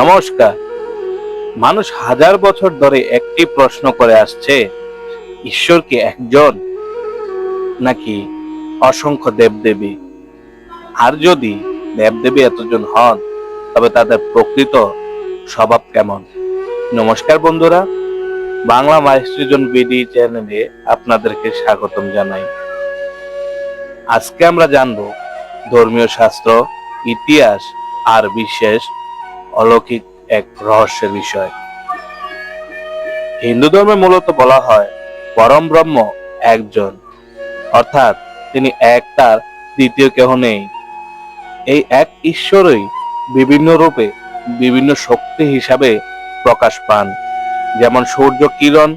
নমস্কার। মানুষ হাজার বছর ধরে একটি প্রশ্ন করে আসছে, ঈশ্বর কি একজন? নাকি অসংখ্য দেবদেবী? আর যদি দেবদেবী এতজন হন, তবে তাদের প্রকৃত স্বভাব কেমন? নমস্কার বন্ধুরা, বাংলা মাইস্ট্রিজন বিডি চ্যানেলে আপনাদেরকে স্বাগতম জানাই। আজকে আমরা জানব ধর্মীয় শাস্ত্র, ইতিহাস আর বিশেষ অলৌকিক এক রহস্যের বিষয়। হিন্দু ধর্মে মূলত বলা হয়, পরম ব্রহ্ম একজন। অর্থাৎ তিনি এক তার, দ্বিতীয় কেহ নেই। এই এক ঈশ্বরই বিভিন্ন রূপে বিভিন্ন শক্তি হিসাবে প্রকাশ পান। যেমন সূর্য কিরণ,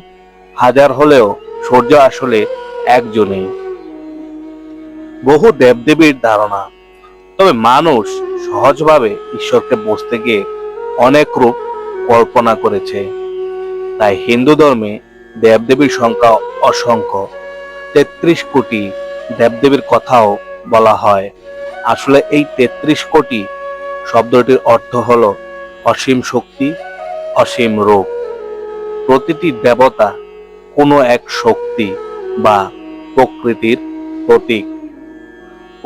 হাজার হলেও সূর্য আসলে একজনই। বহু দেবদেবীর ধারণা তবে মানুষ সহজভাবে ঈশ্বরকে বুঝতে গিয়ে অনেক রূপ কল্পনা করেছে। তাই হিন্দু ধর্মে দেবদেবীর সংখ্যা অসংখ্য। তেত্রিশ কোটি দেবদেবীর কথাও বলা হয়। আসলে এই তেত্রিশ কোটি শব্দটির অর্থ হল অসীম শক্তি, অসীম রূপ। প্রতিটি দেবতা কোনো এক শক্তি বা প্রকৃতির প্রতীক।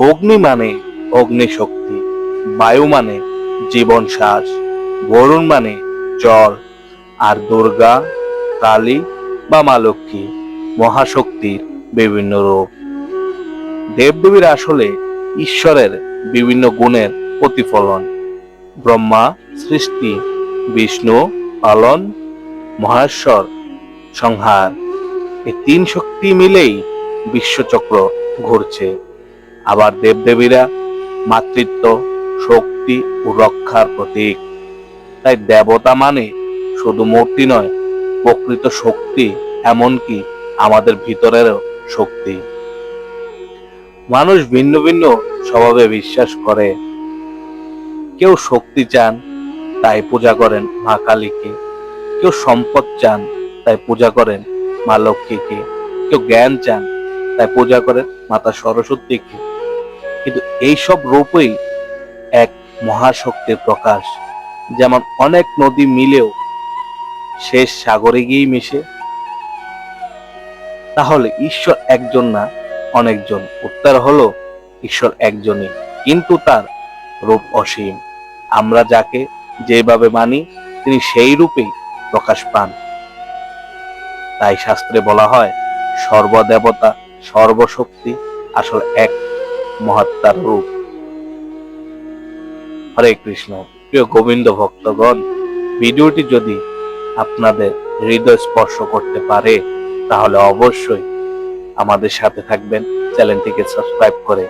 অগ্নি মানে অগ্নিশক্তি, বায়ু মানে জীবন শ্বাস বরুণ মানে জল আর দুর্গা, কালী বা মা লক্ষ্মী মহাশক্তির বিভিন্ন রূপ। দেবদেবীর আসলে ঈশ্বরের বিভিন্ন গুণের প্রতিফলন। ব্রহ্মা, সৃষ্টি, বিষ্ণু, পালন, মহেশ্বর, সংহার, এই তিন শক্তি মিলেই বিশ্বচক্র ঘুরছে। আবার দেবদেবীরা মাতৃত্ব, শক্তি ও রক্ষার প্রতীক। তাই দেবতা মানে শুধু মূর্তি নয়, প্রকৃত শক্তি, এমনকি আমাদের ভিতরেরও শক্তি। মানুষ ভিন্ন ভিন্ন স্বভাবে বিশ্বাস করে। কেউ শক্তি চান, তাই পূজা করেন মা কালীকে। কেউ সম্পদ চান, তাই পূজা করেন মা লক্ষ্মীকে। কেউ জ্ঞান চান, তাই পূজা করেন মাতা সরস্বতীকে। কিন্তু এইসব রূপই এক মহাশক্তির প্রকাশ। যেমন অনেক নদী মিলেও শেষ সাগরে গিয়েই মিশে। তাহলে ঈশ্বর একজন না, অনেকজন? উত্তর হলো, ঈশ্বর একজনই। কিন্তু তার রূপ অসীম। আমরা যাকে যেভাবে মানি, তিনি সেই রূপেই প্রকাশ পান। তাই শাস্ত্রে বলা হয়, সর্বদেবতা, সর্বশক্তি আসলে এক মহাত্মার রূপ। হরে কৃষ্ণ, প্রিয় গোবিন্দ ভক্তগণ, ভিডিওটি যদি আপনাদের হৃদয় স্পর্শ করতে পারে, তাহলে অবশ্যই আমাদের সাথে থাকবেন। চ্যানেলটিকে সাবস্ক্রাইব করে